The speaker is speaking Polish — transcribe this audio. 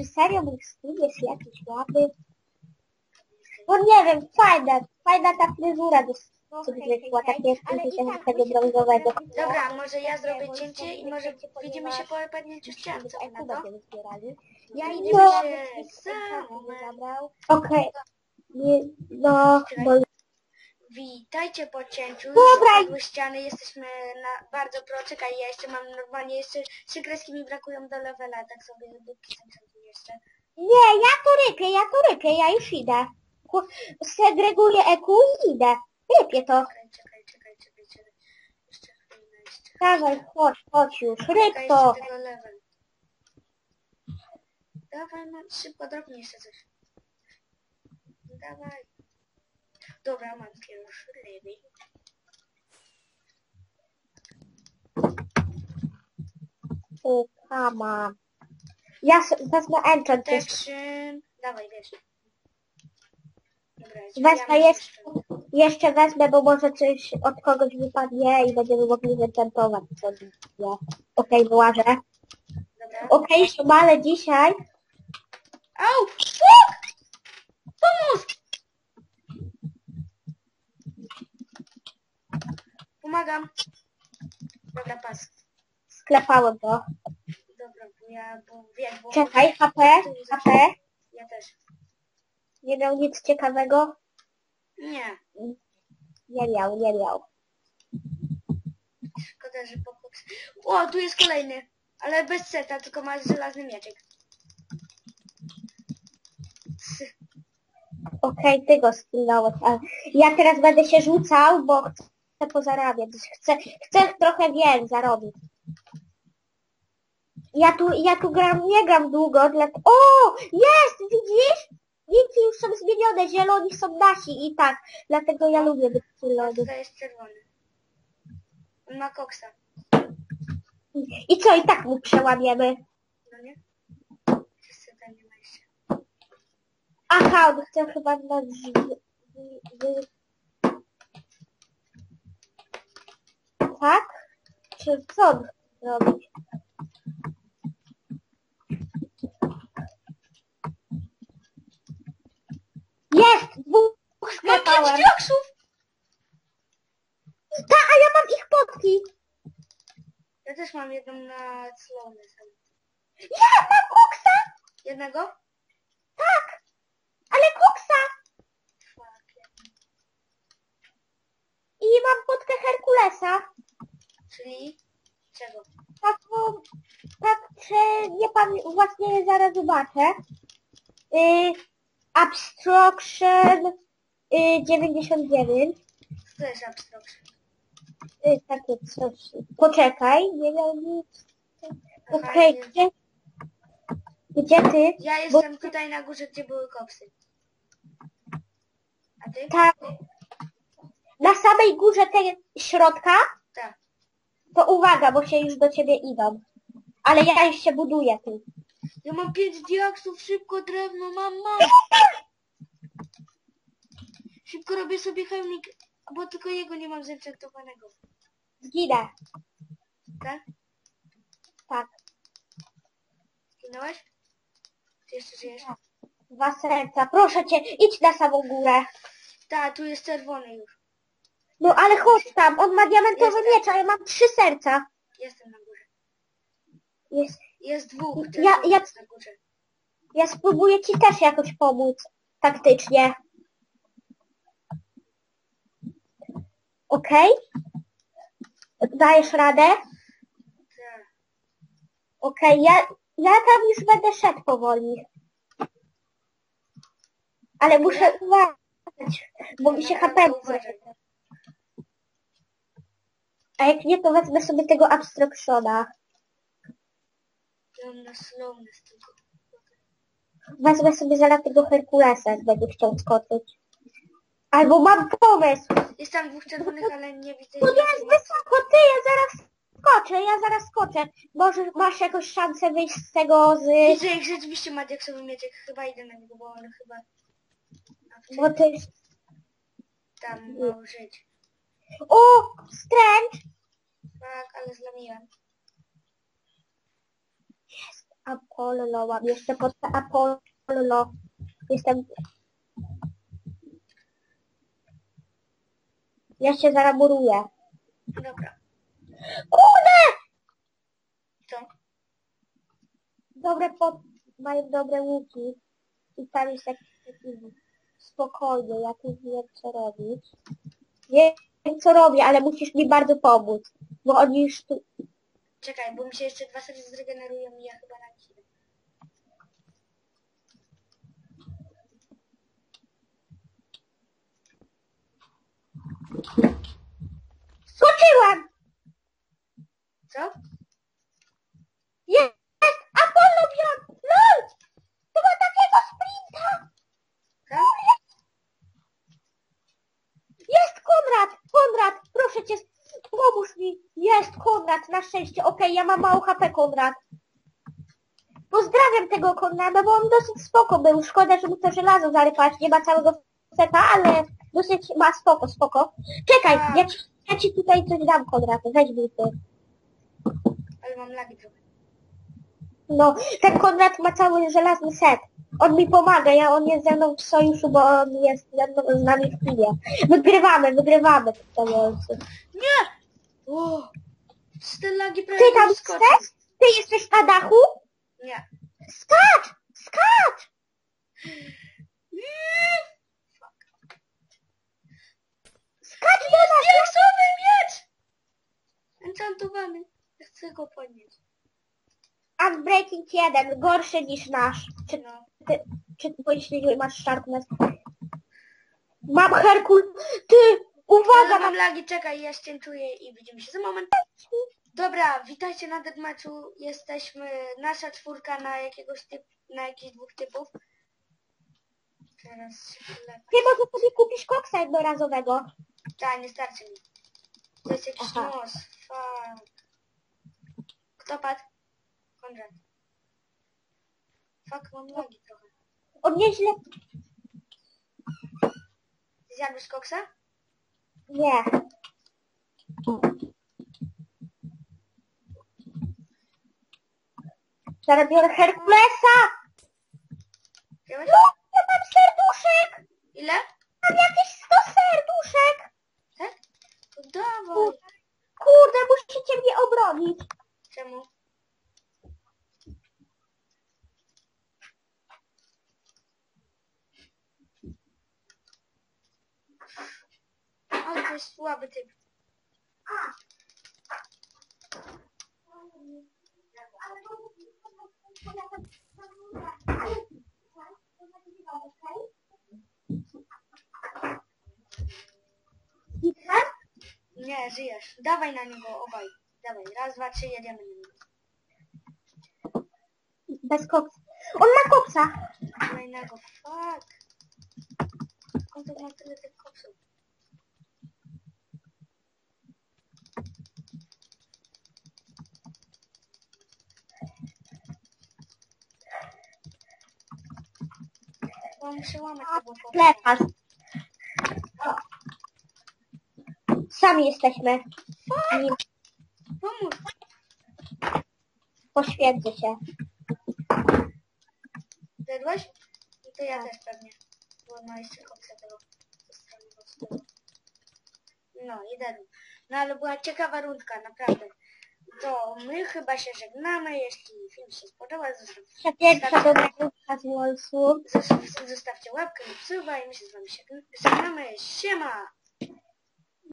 czy serio skin jest jakiś ładny? No nie wiem, fajna, fajna ta fryzura do co wyszła, takie z tego brązowego. Dobra, może ja zrobię cięcie i może widzimy się po padnięciu ścian, co na to? Ja Widzimy no, się za moment. zabrał. Okej. Nie, no, no, Witajcie po cięciu. Dobra. Ściany, jesteśmy na bardzo pro. Czekaj, ja jeszcze mam normalnie jeszcze trzy kreski mi brakują do levela, tak sobie tu jeszcze. nie, ja to rypię, ja to rypię, ja już idę. Ku- Segreguję EQ i idę. Rypię to. Czekaj, czekaj, czekaj, czekaj, czekaj. Jeszcze chwilę, jeszcze. Dawaj, chodź, chodź już, ryb Czekaj, to. jeszcze tego level. Dawaj, mam szybko, drobnie jeszcze coś. Dawaj. Dobra, mam pierwszy level. O, kama. Ja s- wezmę enchant. też. Protection. Dawaj, wiesz. Dobra, Wezmę jeszcze, jeszcze. jeszcze wezmę, bo może coś od kogoś wypadnie i będziemy mogli zenchantować sobie. Okej, wyłażę. Dobra. Okej, okay, dzisiaj. Au! Fuck! Pomóż! Pomagam. Dobra, pas. Sklepałem to. Dobra, bo ja, bo wiem, bo... Czekaj, HP, HP. Ja też. Nie miał nic ciekawego? Nie. Nie miał, nie miał. Szkoda, że po... O, tu jest kolejny. Ale bez seta, tylko ma żelazny mieczek. Okej, ty go skillnąłeś, ale ja teraz będę się rzucał, bo chcę pozarabiać. Chcę, chcę trochę więcej zarobić. Ja tu, ja tu gram, nie gram długo, dla... O! Jest! Widzisz? Linki już są zmienione, zieloni są nasi i tak. Dlatego ja lubię być zielony. tutaj jest czerwony. On ma koksa. I co, i tak mu przełamiemy. No nie? Wszyscy tam nie ma jeszcze. Aha, on chce chyba wy- wy- Tak? Czy co on chce Dwóch Mam sklepałem. pięć dioksów! Ta, a ja mam ich potki! Ja też mam jedną na slowness. Ja mam koksa! Jednego? Tak! Ale koksa! Fuck. I mam potkę Herkulesa. Czyli czego? Taką, tak, czy nie pamiętam, właśnie zaraz zobaczę. Y, Abstraction y, 99. To jest abstraction. Y, takie coś. Poczekaj, nie miał nic. Okej, gdzie, gdzie ty? Ja jestem tutaj na górze, gdzie były koksy. A ty? Tak. Na samej górze tej środka, Tak. to uwaga, bo się już do ciebie idą. Ale ja już się buduję tu. Ja mam pięć diaksów, szybko drewno, mam, mam. Szybko robię sobie hełmik, bo tylko jego nie mam zenchantowanego. Zginę. Tak? Tak. Zginąłeś? Ty jeszcze żyjesz? Dwa serca. Proszę cię, idź na samą górę. Tak, tu jest czerwony już. No ale chodź tam, on ma diamentowy Jestem. miecz, a ja mam trzy serca. Jestem na górze. Jest. Jest dwóch Ja- ja- na górze. Ja spróbuję ci też jakoś pomóc. Taktycznie. Okej? Dajesz radę? Tak. Okej, ja, ja tam już będę szedł powoli. Ale muszę uważać, bo mi się HP uważaj. A jak nie, to wezmę sobie tego abstractiona. Mam na slowness tylko. Wezmę sobie zaraz tego Herkulesa, jak będzie chciał skoczyć. Albo mam pomysł. Jest tam dwóch czerwonych, ale nie widzę. Tu jest wysoko, ty, ja zaraz skoczę, ja zaraz skoczę. Może masz jakąś szansę wyjść z tego z... Widzę, jak rzeczywiście ma diaksowy mieczek. Chyba idę na niego, bo on chyba... Bo to jest... Tam miał żyć. O! Strange! Tak, ale zlamiłem. Apollo, mam jeszcze pod Apollo. Jestem... Ja się zaraburuję. Dobra. Kurde! Co? Dobre pod... Mają dobre łuki. I tam jest jakiś taki... Spokojnie, ja tu wiem co robić. Wiem co robię, ale musisz mi bardzo pomóc. Bo oni już tu... Czekaj, bo mi się jeszcze dwa serca zregenerują i ja chyba na chwilę. Skoczyłem! Co? Jest! Apollo Bjorn! LOL! To ma takiego sprinta! Tak? Jest Konrad! Konrad! Proszę cię, pomóż mi! Jest Konrad, na szczęście. Okej, ja mam mało HP, Konrad. Pozdrawiam tego Konrada, bo on dosyć spoko był. Szkoda, że mu to żelazo zarypać. Nie ma całego seta, ale dosyć ma spoko, spoko. Czekaj, Tak. ja ci, ja ci tutaj coś dam, Konrad. Weź buty. Ale mam lagi trochę. No, ten Konrad ma cały żelazny set. On mi pomaga, ja on jest ze mną w sojuszu, bo on jest ze mną, z nami w teamie. Wygrywamy, wygrywamy. Nie! Z te lagi prawie Ty tam chcesz? Ty jesteś na dachu? Nie. Skacz! Skacz! Skacz do nas! Diaksowy miecz! Enchantowany. Chcę go podnieść. Unbreaking 1, gorszy niż nasz. Czy No. ty, czy ty jeśli masz Sharpness? Mam Herkul. Ty, uwaga, Ale mam lagi, czekaj, ja ścięczuję i widzimy się za moment. Dobra, witajcie na deathmatchu. Jesteśmy nasza czwórka na jakiegoś typ, na jakichś dwóch typów. Teraz się wlepię. Ty może sobie kupisz koksa jednorazowego. Tak, nie starczy mi. To jest jakiś Aha. nos. Fuck. Kto padł? Konrad. Fuck, mam lagi trochę. On nieźle... Zjadłeś koksa? Nie. Zaraz biorę Herkulesa! Wziąłeś? No, ja mam serduszek! Ile? Mam jakieś 100 serduszek! Tak? To dawaj. Kurde, musicie mnie obronić. Czemu? Ale to jest słaby typ. Nie, żyjesz. Dawaj na niego obaj. Dawaj, raz, dwa, trzy, jedziemy na niego. Bez koksa. On ma koksa. Kolejnego. Fuck. Skąd to ma tyle tych koksów? Bo. Lekarz. Sami jesteśmy. Poświęcę się. Zjadłeś? No to ja też pewnie. Bo ma jeszcze koksa tego. No i dadł. No ale była ciekawa rundka, naprawdę. To my chyba się żegnamy. Jeśli film się spodobał, zostawcie, Ta pierwsza dobra grupka z Wolsu. zos- zostawcie łapkę i suba i my się z wami żegnamy. Siema!